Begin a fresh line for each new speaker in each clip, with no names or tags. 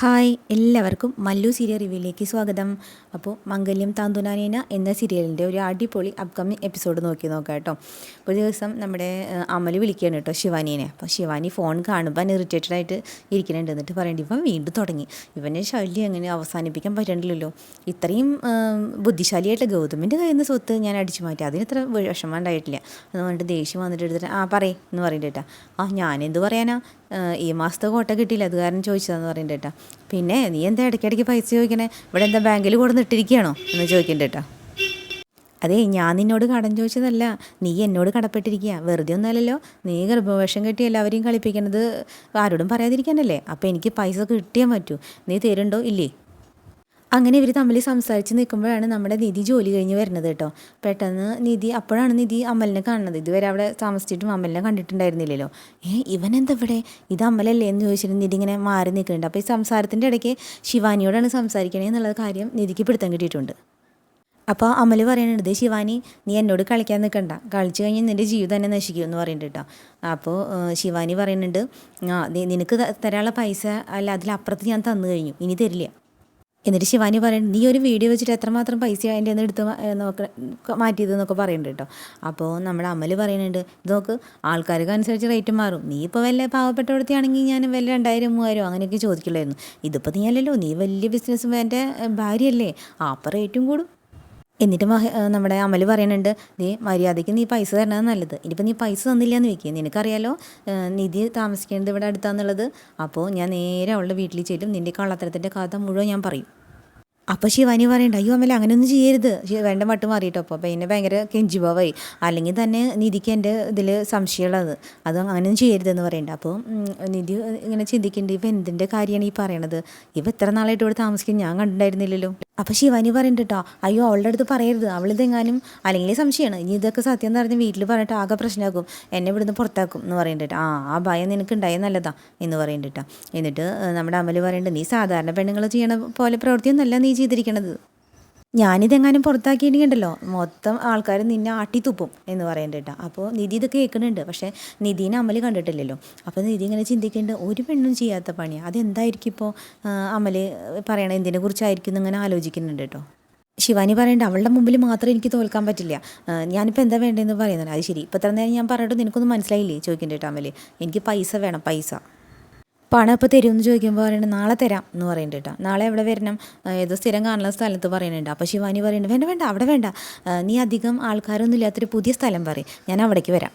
Hi എല്ലാവർക്കും Mallu serial റിവ്യൂയിലേക്ക് സ്വാഗതം. അപ്പോൾ മംഗല്യം താന്തുനാനേന എന്ന സീരിയലിന്റെ ഒരു അടിപൊളി അപ്കമിങ് എപ്പിസോഡ് നോക്കി നോക്കാം കേട്ടോ. ഒരു ദിവസം നമ്മുടെ അമൽ വിളിക്കുകയാണ് കേട്ടോ ശിവാനീനെ. അപ്പോൾ ശിവാനി ഫോൺ കാണുമ്പോൾ ഇറിറ്റേറ്റഡ് ആയിട്ട് ഇരിക്കുന്നുണ്ട്. എന്നിട്ട് പറയേണ്ടി ഇവൻ വീണ്ടും തുടങ്ങി. ഇവനെ ശല്യം എങ്ങനെ അവസാനിപ്പിക്കാൻ പറ്റണ്ടല്ലോ ഇത്രയും ബുദ്ധിശാലിയായിട്ട് ഗൗതമിന്റെ കയ്യിൽ നിന്ന് സ്വത്ത് ഞാൻ അടിച്ചു മാറ്റി. അതിന് ഇത്ര വിഷമം ഉണ്ടായിട്ടില്ല. എന്ന് പറഞ്ഞിട്ട് ദേഷ്യം വന്നിട്ട് എടുത്തിട്ട് ആ പറയ് എന്ന് പറയുന്നുണ്ട് കേട്ടോ. ആ ഞാനെന്ത് പറയാനാ? ഈ മാസത്തെ കോട്ട കിട്ടിയില്ല. അത് കാരണം ചോദിച്ചതാന്ന് പറയുന്നുണ്ട് കേട്ടോ. പിന്നെ നീ എന്താ ഇടയ്ക്കിടയ്ക്ക് പൈസ ചോദിക്കണേ? ഇവിടെ എന്താ ബാങ്കിൽ കൊടുന്ന് ഇട്ടിരിക്കുകയാണോ? എന്ന് ചോദിക്കണ്ട കേട്ടോ. അതെ ഞാൻ നിന്നോട് കടം ചോദിച്ചതല്ല. നീ എന്നോട് കടപ്പെട്ടിരിക്കുക. വെറുതെ ഒന്നല്ലല്ലോ നീ ഗർഭവേഷം കെട്ടി എല്ലാവരെയും കളിപ്പിക്കുന്നത് ആരോടും പറയാതിരിക്കാനല്ലേ? അപ്പോൾ എനിക്ക് പൈസ കിട്ടിയാൽ പറ്റൂ. നീ തരുണ്ടോ ഇല്ലേ? അങ്ങനെ ഇവർ തമ്മിൽ സംസാരിച്ച് നിൽക്കുമ്പോഴാണ് നമ്മുടെ നിധി ജോലി കഴിഞ്ഞ് വരുന്നത് കേട്ടോ. പെട്ടെന്ന് നിധി അപ്പോഴാണ് നിധി അമലിനെ കാണുന്നത്. ഇതുവരെ അവിടെ താമസിച്ചിട്ടും അമലിനെ കണ്ടിട്ടുണ്ടായിരുന്നില്ലല്ലോ. ഏ ഇവനെന്താ ഇവിടെ? ഇത് അമലല്ലേ എന്ന് ചോദിച്ചിട്ട് നിധി ഇങ്ങനെ മാറി നിൽക്കുന്നുണ്ട്. അപ്പോൾ ഈ സംസാരത്തിന്റെ ഇടയ്ക്ക് ശിവാനിയോടാണ് സംസാരിക്കണേ എന്നുള്ള കാര്യം നിധിക്ക് പിടുത്തം കിട്ടിയിട്ടുണ്ട്. അപ്പോൾ അമൽ പറയുന്നുണ്ട് "ദേ ശിവാനി നീ എന്നോട് കളിക്കാൻ നിൽക്കണ്ട. കളിച്ചു കഴിഞ്ഞാൽ നിന്റെ ജീവിതം തന്നെ നശിക്കും എന്ന് പറയുന്നുണ്ട് കേട്ടോ. അപ്പോൾ ശിവാനി പറയുന്നുണ്ട് നിനക്ക് തരാനുള്ള പൈസ അല്ല അതിലപ്പുറത്ത് ഞാൻ തന്നു കഴിഞ്ഞു. ഇനി തരില്ല. എന്നിട്ട് ശിവാനി പറയുന്നത് നീ ഒരു വീഡിയോ വെച്ചിട്ട് എത്രമാത്രം പൈസ അതിന്റെ ഒന്ന് എടുത്ത് നോക്ക മാറ്റിയത് എന്നൊക്കെ പറയുന്നുണ്ട് കേട്ടോ. അപ്പോൾ നമ്മുടെ അമൽ പറയുന്നുണ്ട് നോക്ക് ആൾക്കാർക്ക് അനുസരിച്ച് റേറ്റ് മാറും. നീ ഇപ്പോൾ വല്ല പാവപ്പെട്ടവിടത്തെയാണെങ്കിൽ ഞാൻ വല്ല രണ്ടായിരം മൂവായിരം അങ്ങനെയൊക്കെ ചോദിക്കില്ലായിരുന്നു ഇതിപ്പോൾ നീ അല്ലല്ലോ നീ വലിയ ബിസിനസ് എന്റെ ഭാര്യയല്ലേ. ആ അപ്പോൾ റേറ്റും കൂടും. എന്നിട്ട് മഹ നമ്മുടെ അമൽ പറയുന്നുണ്ട് നീ മര്യാദയ്ക്ക് നീ പൈസ തരണത് നല്ലത്. ഇനിയിപ്പോൾ നീ പൈസ തന്നില്ല എന്ന് വെക്കുക നിനക്കറിയാലോ നിധി താമസിക്കേണ്ടത് ഇവിടെ അടുത്താന്നുള്ളത്. അപ്പോൾ ഞാൻ നേരെ അവളുടെ വീട്ടിൽ ചെല്ലും. നിന്റെ കള്ളത്തരത്തിന്റെ കഥ മുഴുവൻ ഞാൻ പറയും. അപ്പോൾ ശിവാനി പറയണ്ട അയ്യോ അമ്മല അങ്ങനെയൊന്നും ചെയ്യരുത്. വേണ്ട മട്ട് മാറിയിട്ടോ. അപ്പോൾ പിന്നെ ഭയങ്കര കെഞ്ചിഭാവായി അല്ലെങ്കിൽ തന്നെ നിധിക്ക് എന്റെ ഇതിൽ സംശയമുള്ളത്. അത് അങ്ങനെയൊന്നും ചെയ്യരുതെന്ന് പറയണ്ട. അപ്പോൾ നിധി ഇങ്ങനെ ചിന്തിക്കുന്നുണ്ട് ഇപ്പം എന്തിന്റെ കാര്യമാണ് ഈ പറയണത്? ഇവ എത്ര നാളായിട്ട് ഇവിടെ താമസിക്കും ഞാൻ കണ്ടിട്ടുണ്ടായിരുന്നില്ലല്ലോ. അപ്പോൾ ശിവാനി പറയുന്നുണ്ട് കേട്ടോ അയ്യോ അവളുടെ അടുത്ത് പറയരുത്. അവളിതെങ്ങാനും അല്ലെങ്കിൽ സംശയമാണ്. ഇനി ഇതൊക്കെ സത്യം എന്ന് പറഞ്ഞ് വീട്ടിൽ പറഞ്ഞിട്ട് ആകെ പ്രശ്നമാക്കും എന്നെ ഇവിടുന്ന് പുറത്താക്കും എന്ന് പറയുന്നുണ്ട് ആ ആ ഭയം നിനക്ക് ഉണ്ടായ നല്ലതാ എന്ന് പറയുന്നുണ്ട് കേട്ടോ എന്നിട്ട് നമ്മുടെ അമൽ പറയുന്നുണ്ട് നീ സാധാരണ പെണ്ണുങ്ങൾ ചെയ്യണ പോലെ പ്രവൃത്തിയൊന്നല്ല നീ ചെയ്തിരിക്കണത്. ഞാനിതെങ്ങാനും പുറത്താക്കിയിട്ടുണ്ടല്ലോ മൊത്തം ആൾക്കാർ നിന്നെ ആട്ടിത്തുപ്പും എന്ന് പറയേണ്ട അപ്പോൾ നിധി ഇത് കേൾക്കുന്നുണ്ട്. പക്ഷേ നിധീനെ അമൽ കണ്ടിട്ടില്ലല്ലോ. അപ്പോൾ നിധി ഇങ്ങനെ ചിന്തിക്കേണ്ട ഒരു പെണ്ണും ചെയ്യാത്ത പണിയാണ് അതെന്തായിരിക്കും ഇപ്പോൾ അമൽ പറയണ എന്തിനെ കുറിച്ചായിരിക്കും ഇങ്ങനെ ആലോചിക്കുന്നുണ്ട് കേട്ടോ. ശിവാനി പറയണ്ട അവളുടെ മുമ്പിൽ മാത്രം എനിക്ക് തോൽക്കാൻ പറ്റില്ല. ഞാനിപ്പോൾ എന്താ വേണ്ടതെന്ന് പറയുന്നുണ്ട്. അത് ശരി. ഇപ്പോൾ നേരം ഞാൻ പറഞ്ഞിട്ട് നിനക്കൊന്നും മനസ്സിലായില്ലേ? ചോദിക്കുന്നുണ്ട് കേട്ടോ അമൽ. എനിക്ക് പൈസ വേണം പൈസ. പണം ഇപ്പോൾ തരുമെന്ന് ചോദിക്കുമ്പോൾ പറയുന്നത് നാളെ തരാം എന്ന് പറയുന്നുണ്ട് കേട്ടോ നാളെ എവിടെ വരണം? ഏതോ സ്ഥിരം കാണുന്ന സ്ഥലത്ത് പറയുന്നുണ്ട് അപ്പോൾ ശിവാനി പറയുന്നുണ്ട് വേണ്ട വേണ്ട അവിടെ വേണ്ട. നീ അധികം ആൾക്കാരൊന്നും ഇല്ലാത്തൊരു പുതിയ സ്ഥലം പറയും. ഞാൻ അവിടേക്ക് വരാം.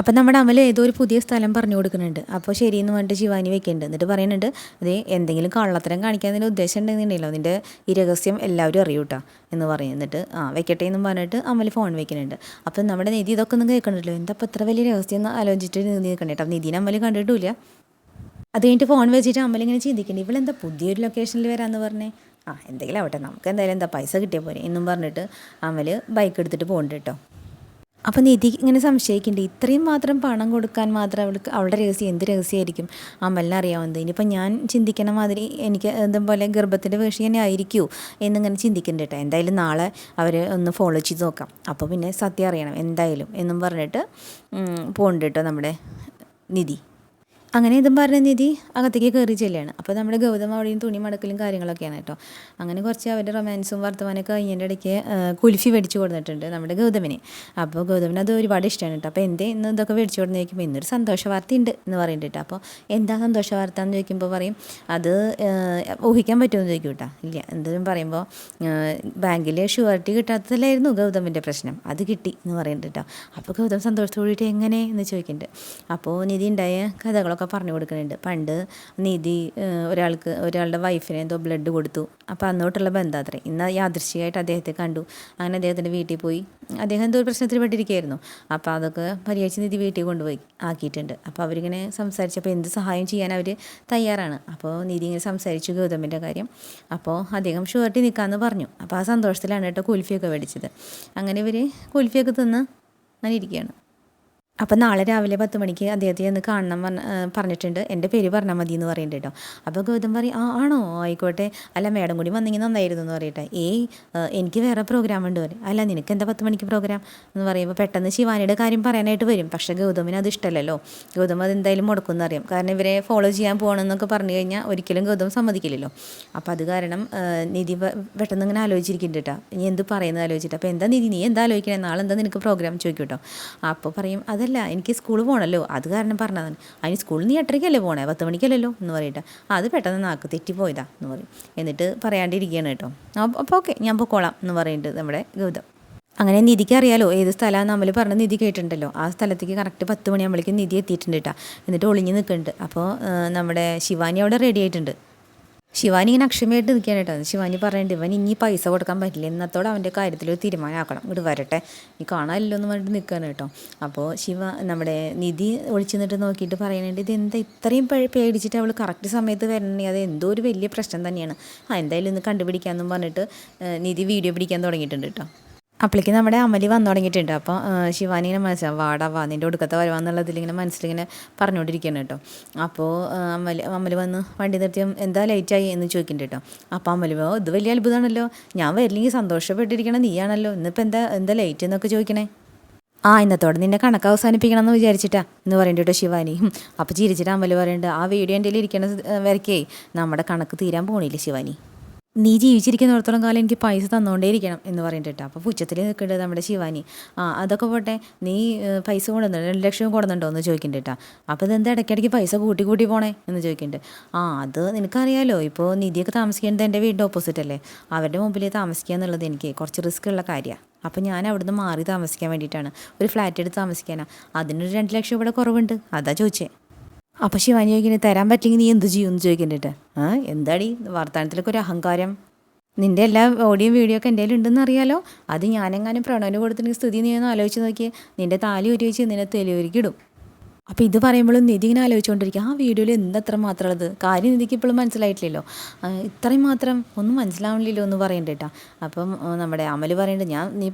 അപ്പം നമ്മുടെ അമൽ ഏതോ ഒരു പുതിയ സ്ഥലം പറഞ്ഞു കൊടുക്കുന്നുണ്ട്. അപ്പോൾ ശരിയെന്ന് പറഞ്ഞിട്ട് ശിവാനി വെക്കുന്നുണ്ട് എന്നിട്ട് പറയുന്നുണ്ട് അതേ എന്തെങ്കിലും കള്ളത്തരം കാണിക്കാൻ നിന്റെ ഉദ്ദേശം ഉണ്ടെന്നുണ്ടല്ലോ നിന്റെ ഈ രഹസ്യം എല്ലാവരും അറിയൂട്ടാ എന്ന് പറയും. എന്നിട്ട് ആ വെക്കട്ടെ എന്നും പറഞ്ഞിട്ട് അമൽ ഫോൺ വെക്കുന്നുണ്ട്. അപ്പം നമ്മുടെ നിധി ഇതൊക്കെ ഒന്നും കേൾക്കണ്ടല്ലോ എന്താ ഇത്ര വലിയ രഹസ്യം എന്ന് ആലോചിച്ചിട്ട് നിധി നിൽക്കണേ അപ്പം നിധീനെ അമൽ കണ്ടിട്ടില്ല അത് കഴിഞ്ഞിട്ട് ഫോൺ വെച്ചിട്ട് അമ്മലിങ്ങനെ ചിന്തിക്കണ്ടേ ഇവളെന്താ പുതിയൊരു ലൊക്കേഷനിൽ വരാമെന്ന് പറഞ്ഞേ? ആ എന്തെങ്കിലും ആവട്ടെ നമുക്ക് എന്തായാലും എന്താ പൈസ കിട്ടിയ പോലെ എന്നും പറഞ്ഞിട്ട് അമൽ ബൈക്ക് എടുത്തിട്ട് പോകുന്നുണ്ട് കേട്ടോ. അപ്പോൾ നിധി ഇങ്ങനെ സംശയിക്കുന്നുണ്ട് ഇത്രയും മാത്രം പണം കൊടുക്കാൻ മാത്രം അവൾക്ക് അവളുടെ രഹസ്യം എന്ത് രഹസ്യമായിരിക്കും? അമ്മലിനെ അറിയാവുന്നത്. ഇനിയിപ്പോൾ ഞാൻ ചിന്തിക്കണ മാതിരി എനിക്ക് പോലെ ഗർഭത്തിന്റെ വിഷയം തന്നെ ആയിരിക്കുമോ എന്നിങ്ങനെ ചിന്തിക്കുന്നുണ്ട് കേട്ടോ. എന്തായാലും നാളെ അവർ ഒന്ന് ഫോളോ ചെയ്ത് നോക്കാം. അപ്പോൾ പിന്നെ സത്യം അറിയണം എന്തായാലും എന്നും പറഞ്ഞിട്ട് പോകണ്ട കേട്ടോ നമ്മുടെ നിധി. അങ്ങനെ ഇതും പറഞ്ഞ നിധി അകത്തേക്ക് കയറി ചെല്ലുകയാണ് അപ്പോൾ നമ്മുടെ ഗൗതം അവിടെയും തുണി മടക്കലും കാര്യങ്ങളൊക്കെയാണ് കേട്ടോ. അങ്ങനെ കുറച്ച് അവരുടെ റൊമാൻസും വർത്തമാനമൊക്കെ കഴിഞ്ഞതിന്റെ ഇടയ്ക്ക് കുൽഫി മേടിച്ചു കൊടുത്തിട്ടുണ്ട് നമ്മുടെ ഗൗതമിന്. അപ്പോൾ ഗൗതമിന് അത് ഒരുപാട് ഇഷ്ടമാണ് കേട്ടോ. അപ്പോൾ എന്തേ ഇന്ന് ഇതൊക്കെ മേടിച്ചു കൊടുന്ന് ചോദിക്കുമ്പോൾ ഇന്നൊരു സന്തോഷ വാർത്ത ഉണ്ട് എന്ന് പറയുന്നുണ്ട് കേട്ടോ. അപ്പോൾ എന്താ സന്തോഷ വാർത്ത എന്ന് ചോദിക്കുമ്പോൾ പറയും അത് ഊഹിക്കാൻ പറ്റുമെന്ന് ചോദിക്കും കേട്ടോ. ഇല്ല എന്തെങ്കിലും പറയുമ്പോൾ ബാങ്കിൽ ഷുവർട്ടി കിട്ടാത്തതല്ലായിരുന്നു ഗൗതമിന്റെ പ്രശ്നം. അത് കിട്ടി എന്ന് പറയുന്നുണ്ട് കേട്ടോ. അപ്പോൾ ഗൗതം സന്തോഷത്തോടിയിട്ട് എങ്ങനെ എന്ന് ചോദിക്കുന്നുണ്ട് അപ്പോൾ നിധി ഉണ്ടായ കഥകളൊക്കെ പറഞ്ഞു കൊടുക്കുന്നുണ്ട്. പണ്ട് നീതി ഒരാൾക്ക് ഒരാളുടെ വൈഫിനെ എന്തോ ബ്ലഡ് കൊടുത്തു. അപ്പോൾ അന്നോട്ടുള്ള ബന്ധം അത്രേ. ഇന്ന് യാദൃശ്ചികമായിട്ട് അദ്ദേഹത്തെ കണ്ടു. അങ്ങനെ അദ്ദേഹത്തിന്റെ വീട്ടിൽ പോയി. അദ്ദേഹം എന്തോ ഒരു പ്രശ്നത്തിൽ പെട്ടിരിക്കുകയായിരുന്നു. അപ്പോൾ അതൊക്കെ പരിഹരിച്ച് നീതി വീട്ടിൽ കൊണ്ടുപോയി ആക്കിയിട്ടുണ്ട്. അപ്പോൾ അവരിങ്ങനെ സംസാരിച്ചപ്പോൾ എന്ത് സഹായം ചെയ്യാൻ അവർ തയ്യാറാണ്. അപ്പോൾ നീതി ഇങ്ങനെ സംസാരിച്ചു ഗൗതമിന്റെ കാര്യം. അപ്പോൾ അദ്ദേഹം ഷുവർട്ടി നിൽക്കാമെന്ന് പറഞ്ഞു. അപ്പോൾ ആ സന്തോഷത്തിലാണ് കേട്ടോ കുൽഫിയൊക്കെ മേടിച്ചത്. അങ്ങനെ ഇവർ കുൽഫിയൊക്കെ തിന്ന് അങ്ങനെ ഇരിക്കുകയാണ്. അപ്പം നാളെ രാവിലെ പത്ത് മണിക്ക് അദ്ദേഹത്തെ ഒന്ന് കാണണം പറഞ്ഞ പറഞ്ഞിട്ടുണ്ട്. എന്റെ പേര് പറഞ്ഞാൽ മതി എന്ന് പറയുന്നുണ്ട് കേട്ടോ. അപ്പോൾ ഗൗതം പറയും ആ ആണോ? ആയിക്കോട്ടെ. അല്ല മേഡം കൂടി വന്നെങ്കിൽ നന്നായിരുന്നു എന്ന് പറയട്ടെ. ഏയ് എനിക്ക് വേറെ പ്രോഗ്രാം ഉണ്ട് പറയും. അല്ല നിനക്ക് എന്താ പത്ത് മണിക്ക് പ്രോഗ്രാം എന്ന് പറയുമ്പോൾ പെട്ടെന്ന് ശിവാനിയുടെ കാര്യം പറയാനായിട്ട് വരും. പക്ഷേ ഗൗതമിന് അത് ഇഷ്ടമല്ലല്ലോ. ഗൗതം അത് എന്തായാലും മുടക്കുമെന്ന് അറിയാം. കാരണം ഇവരെ ഫോളോ ചെയ്യാൻ പോകണമെന്നൊക്കെ പറഞ്ഞു കഴിഞ്ഞാൽ ഒരിക്കലും ഗൗതം സമ്മതിക്കില്ലല്ലോ. അപ്പോൾ അത് കാരണം നിധി പെട്ടെന്ന് ഇങ്ങനെ ആലോചിച്ചിരിക്കുന്നുണ്ട് കേട്ടോ. നീ എന്ത് പറയുന്നത് ആലോചിച്ചിട്ട്. അപ്പോൾ എന്താ നിധി നീ എന്താ ആലോചിക്കണേ? നാളെ എന്താ നിനക്ക് പ്രോഗ്രാം ചോദിക്കും കേട്ടോ. അപ്പോൾ പറയും അതല്ല എനിക്ക് സ്കൂളിൽ പോകണമല്ലോ അത് കാരണം പറഞ്ഞതാണ്. അതിന് സ്കൂളിൽ നീ എട്ടരയ്ക്കല്ലേ പോണേ? പത്ത് മണിക്കല്ലല്ലോ? എന്ന് പറയട്ടെ. അത് പെട്ടെന്ന് നാക്ക് തെറ്റിപ്പോയതാ എന്ന് പറയും. എന്നിട്ട് പറയാണ്ടിരിക്കുകയാണ് കേട്ടോ. അപ്പോൾ ഓക്കെ ഞാൻ പൊക്കോളാം എന്ന് പറയുന്നുണ്ട് നമ്മുടെ ഗൗതം. അങ്ങനെ നിധിക്ക് അറിയാലോ ഏത് സ്ഥലമാണ് നമ്മൾ പറഞ്ഞ നിധി കേട്ടിട്ടുണ്ടല്ലോ. ആ സ്ഥലത്തേക്ക് കറക്റ്റ് പത്ത് മണിയാകുമ്പോഴേക്കും നിധി എത്തിയിട്ടുണ്ട് കേട്ടോ. എന്നിട്ട് ഒളിഞ്ഞ് നിൽക്കുന്നുണ്ട്. അപ്പോൾ നമ്മുടെ ശിവാനി അവിടെ റെഡി ആയിട്ടുണ്ട്. ശിവാനി ഇങ്ങനെ അക്ഷമയായിട്ട് നിൽക്കുകയാണ് കേട്ടോ. ശിവാനി പറയേണ്ടത് ഇവൻ ഇനി പൈസ കൊടുക്കാൻ പറ്റില്ല. ഇന്നത്തോടെ അവന്റെ കാര്യത്തിൽ ഒരു തീരുമാനമാക്കണം. ഇങ്ങോട്ട് വരട്ടെ. നീ കാണാനില്ലോ എന്ന് പറഞ്ഞിട്ട് നിൽക്കുകയാണ് കേട്ടോ. അപ്പോൾ ശിവ നമ്മുടെ നിധി ഒളിച്ചു നിന്നിട്ട് നോക്കിയിട്ട് പറയുന്നുണ്ട് ഇത് എന്താ ഇത്രയും പേടിച്ചിട്ട് അവൾ കറക്റ്റ് സമയത്ത് വരണമെങ്കിൽ അത് എന്തോ ഒരു വലിയ പ്രശ്നം തന്നെയാണ്. ആ എന്തായാലും ഇന്ന് കണ്ടുപിടിക്കാമെന്നും പറഞ്ഞിട്ട് നിധി വീഡിയോ പിടിക്കാൻ തുടങ്ങിയിട്ടുണ്ട് കേട്ടോ. അപ്പോഴേക്ക് നമ്മുടെ അമലി വന്നു തുടങ്ങിയിട്ടുണ്ട്. അപ്പോൾ ശിവാനി ഇങ്ങനെ മനസ്സിലാവും വാടാ വാ നിന്റെ ഒടുക്കത്തെ വരുവാന്നുള്ളതിൽ ഇങ്ങനെ മനസ്സിലിങ്ങനെ പറഞ്ഞുകൊണ്ടിരിക്കുകയാണ് കേട്ടോ. അപ്പോൾ അമലി അമലി വന്ന് വണ്ടി നിർത്തി എന്താ ലേറ്റായി എന്ന് ചോദിക്കുന്നുണ്ട് കേട്ടോ. അപ്പോൾ അമലി ഇത് വലിയ അത്ഭുതമാണല്ലോ. ഞാൻ വരില്ലെങ്കിൽ സന്തോഷപ്പെട്ടിരിക്കണം നീയാണല്ലോ. ഇന്നിപ്പോൾ എന്താ എന്താ ലേറ്റ് എന്നൊക്കെ ചോദിക്കണേ. ആ ഇന്നത്തോടെ നിന്നെ കണക്ക് അവസാനിപ്പിക്കണം എന്ന് വിചാരിച്ചിട്ടാ എന്ന് പറയുന്നുണ്ട് കേട്ടോ ശിവാനി. അപ്പോൾ ചിരിച്ചിട്ട് അമലി പറയുന്നുണ്ട് ആ വീഡിയോ എന്റെ ഇരിക്കണ വരക്കേ നമ്മുടെ കണക്ക് തീരാൻ പോണില്ലേ ശിവാനി? നീ ജീവിച്ചിരിക്കുന്നിടത്തോളം കാലം എനിക്ക് പൈസ തന്നുകൊണ്ടേയിരിക്കണം എന്ന് പറഞ്ഞിട്ട് അപ്പോൾ പുച്ഛത്തിൽ നിൽക്കേണ്ടത് നമ്മുടെ ശിവാനി. ആ അതൊക്കെ പോട്ടെ നീ പൈസ കൊണ്ടുവന്നു? രണ്ട് ലക്ഷം കൊടുന്നുണ്ടോ എന്ന് ചോദിക്കുന്നുണ്ട് അപ്പോൾ ഇതെന്താ ഇടയ്ക്കിടയ്ക്ക് പൈസ കൂട്ടി കൂട്ടി പോണേ എന്ന് ചോദിക്കുന്നുണ്ട് ആ അത് നിനക്കറിയാലോ ഇപ്പോൾ നിധിയൊക്കെ താമസിക്കേണ്ടത് എന്റെ വീടിന്റെ ഓപ്പോസിറ്റ് അല്ലേ? അവരുടെ മുമ്പിൽ താമസിക്കുക എന്നുള്ളത് എനിക്ക് കുറച്ച് റിസ്ക് ഉള്ള കാര്യമാണ് അപ്പോൾ ഞാൻ അവിടുന്ന് മാറി താമസിക്കാൻ വേണ്ടിയിട്ടാണ്. ഒരു ഫ്ലാറ്റ് എടുത്ത് താമസിക്കാനാണ് അതിനൊരു രണ്ട് ലക്ഷം ഇവിടെ കുറവുണ്ട്. അതാ ചോദിച്ചേ. അപ്പോൾ ശിവാനി ചോദിക്കുന്നത് തരാൻ പറ്റില്ലെങ്കിൽ നീ എന്ത് ചെയ്യും? എന്ന് ചോദിക്കുന്നുണ്ട് ആ എന്താടി? വർത്തമാനത്തിലൊക്കെ ഒരു അഹങ്കാരം. നിന്റെ എല്ലാ ഓഡിയോ വീഡിയോ ഒക്കെ എന്റെ ഉണ്ടെന്ന് അറിയാലോ? അത് ഞാനെങ്ങാനും പ്രണവന് കൊടുത്തിട്ടുണ്ടെങ്കിൽ സ്ഥിതി നീ ഒന്ന് ആലോചിച്ച് നോക്കിയേ. നിന്റെ താലി ഒരുമിച്ച് നിന്നെ തെലിയൊരുക്കിടും അപ്പോൾ ഇത് പറയുമ്പോഴും നിധി ഇങ്ങനെ ആലോചിച്ചുകൊണ്ടിരിക്കുക ആ വീഡിയോയിൽ എന്തത്ര മാത്രമുള്ളത്? കാര്യം നിധിക്ക് ഇപ്പോഴും മനസ്സിലായിട്ടില്ലല്ലോ. ഇത്രയും മാത്രം ഒന്നും മനസ്സിലാവണില്ലല്ലോ എന്ന് പറയണ്ടേട്ടാ. അപ്പം നമ്മുടെ അമൽ പറയേണ്ടത് ഞാൻ നീ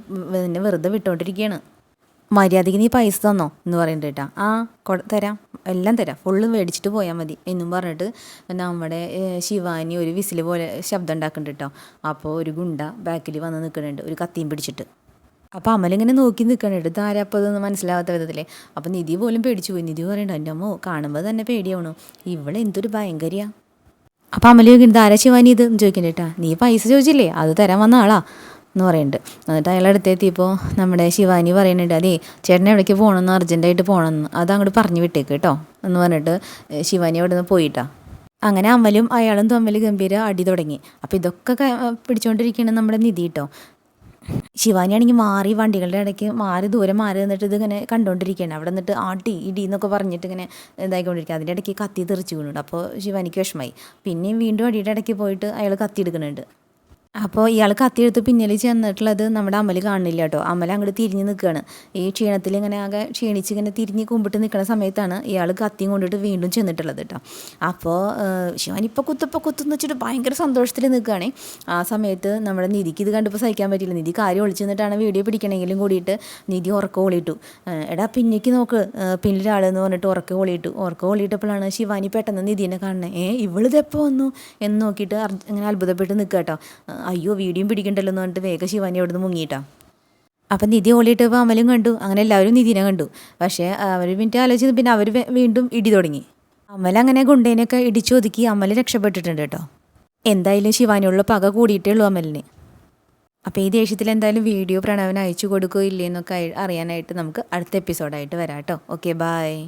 നിന്നെ വെറുതെ വിട്ടുകൊണ്ടിരിക്കുകയാണ് മര്യാദയ്ക്ക് നീ പൈസ തന്നോ എന്ന് പറയുന്നുണ്ട് കേട്ടോ. ആ കൊ തരാം. എല്ലാം തരാം. ഫുള്ള് മേടിച്ചിട്ട് പോയാൽ മതി. എന്നും പറഞ്ഞിട്ട് നമ്മുടെ ശിവാനി ഒരു വിസിൽ പോലെ ശബ്ദം ഉണ്ടാക്കുന്നുണ്ട് കേട്ടോ. അപ്പോൾ ഒരു ഗുണ്ട ബാക്കിൽ വന്ന് നിൽക്കുന്നുണ്ട് ഒരു കത്തിയും പിടിച്ചിട്ട്. അപ്പോൾ അമലിങ്ങനെ നോക്കി നിൽക്കണുണ്ട് ഇതാരപ്പോൾ ഇതൊന്നും മനസ്സിലാവാത്ത വിധത്തിലേ. അപ്പോൾ നിധി പോലും പേടിച്ചു പോയി. നിധി പറയണ്ട എന്റെ അമ്മോ കാണുമ്പോൾ തന്നെ പേടിയാവണു. ഇവളെ എന്തൊരു ഭയങ്കരിയാ. അപ്പോൾ അമലി ചോദിക്കുന്നത് ആരാ ശിവാനി ഇത്? ചോദിക്കണ്ടേട്ടാ നീ പൈസ ചോദിച്ചില്ലേ? അത് തരാൻ വന്ന ആളാ. എന്ന് പറയുന്നുണ്ട്. എന്നിട്ട് അയാൾ അടുത്തെത്തിയപ്പോൾ നമ്മുടെ ശിവാനി പറയുന്നുണ്ട് അതേ ചേട്ടൻ എവിടേക്ക് പോകണമെന്ന് അർജന്റായിട്ട് പോകണമെന്ന് അത് അങ്ങോട്ട് പറഞ്ഞു വിട്ടേക്ക് കേട്ടോ എന്ന് പറഞ്ഞിട്ട് ശിവാനി അവിടെ നിന്ന് പോയിട്ടാ. അങ്ങനെ അമലും അയാളും തമ്മിൽ ഗംഭീര അടി തുടങ്ങി. അപ്പോൾ ഇതൊക്കെ പിടിച്ചുകൊണ്ടിരിക്കുകയാണ് നമ്മുടെ നിധി കേട്ടോ ശിവാനിയാണെങ്കിൽ മാറി വണ്ടികളുടെ ഇടയ്ക്ക് മാറി ദൂരെ മാറി നിന്നിട്ട് ഇതിങ്ങനെ കണ്ടുകൊണ്ടിരിക്കുകയാണ് അവിടെ നിന്നിട്ട് ആട്ടി ഇടി എന്നൊക്കെ പറഞ്ഞിട്ട് ഇങ്ങനെ ഇതായിക്കൊണ്ടിരിക്കുക അതിന്റെ ഇടയ്ക്ക് കത്തി തെറിച്ചു വീണുണ്ട് അപ്പോൾ ശിവാനിക്ക് വിഷമായി. പിന്നെയും വീണ്ടും അടിയുടെ ഇടയ്ക്ക് പോയിട്ട് അയാൾ കത്തി എടുക്കുന്നുണ്ട്. അപ്പോൾ ഇയാൾ കത്തിയെടുത്ത് പിന്നിൽ ചെന്നിട്ടുള്ളത് നമ്മുടെ അമൽ കാണുന്നില്ല കേട്ടോ. അമല അങ്ങോട്ട് തിരിഞ്ഞ് നിൽക്കുകയാണ് ഈ ക്ഷീണത്തിൽ ഇങ്ങനെ ആകെ ക്ഷീണിച്ച് ഇങ്ങനെ തിരിഞ്ഞ് കുമ്പിട്ട് നിൽക്കുന്ന സമയത്താണ് ഇയാൾ കത്തിയും കൊണ്ടിട്ട് വീണ്ടും ചെന്നിട്ടുള്ളത് കേട്ടോ. അപ്പോൾ ശിവാനി ഇപ്പോൾ കുത്തപ്പോൾ കുത്തുന്ന് വെച്ചിട്ട് ഭയങ്കര സന്തോഷത്തിൽ നിൽക്കുകയാണേ ആ സമയത്ത് നമ്മുടെ നിധിക്ക് ഇത് കണ്ടിപ്പോൾ സഹിക്കാൻ പറ്റില്ല നിധി കാര്യം ഒളിച്ചു നിന്നിട്ടാണ് വീഡിയോ പിടിക്കണമെങ്കിലും കൂടിയിട്ട് നിധി ഉറക്കം ഓളിയിട്ടു. എടാ പിന്നേക്ക് നോക്ക്. പിന്നിലാളെന്ന് പറഞ്ഞിട്ട് ഉറക്കം ഓളിയിട്ടു. ഉറക്കം ഓളിയിട്ടപ്പോഴാണ് ശിവാനി പെട്ടെന്ന് നിധിനെ കാണുന്നത് ഏ ഇവളിതെപ്പോൾ വന്നു? എന്ന് നോക്കിയിട്ട് അങ്ങനെ അത്ഭുതപ്പെട്ട് നിൽക്കുക കേട്ടോ. അയ്യോ വീഡിയോ പിടിക്കണ്ടല്ലോ എന്ന് പറഞ്ഞിട്ട് വേഗം ശിവാനി അവിടുന്ന് മുങ്ങിയിട്ടാ. അപ്പം നിധി ഓളിയിട്ടപ്പോൾ അമലും കണ്ടു. അങ്ങനെ എല്ലാവരും നിധിനെ കണ്ടു. പക്ഷേ അവർ മിനിറ്റ് ആലോചിച്ച് പിന്നെ അവർ വീണ്ടും ഇടി തുടങ്ങി. അമൽ അങ്ങനെ ഗുണ്ടേനെയൊക്കെ ഇടിച്ചൊതുക്കി അമൽ രക്ഷപ്പെട്ടിട്ടുണ്ട് കേട്ടോ. എന്തായാലും ശിവാനിയുള്ള പക കൂടിയിട്ടേ ഉള്ളൂ അമലിന്. അപ്പോൾ ഈ ദേഷ്യത്തിൽ എന്തായാലും വീഡിയോ പ്രണവന് അയച്ചു കൊടുക്കുകയോ ഇല്ലേ എന്നൊക്കെ അറിയാനായിട്ട് നമുക്ക് അടുത്ത എപ്പിസോഡായിട്ട് വരാം കേട്ടോ. Okay bye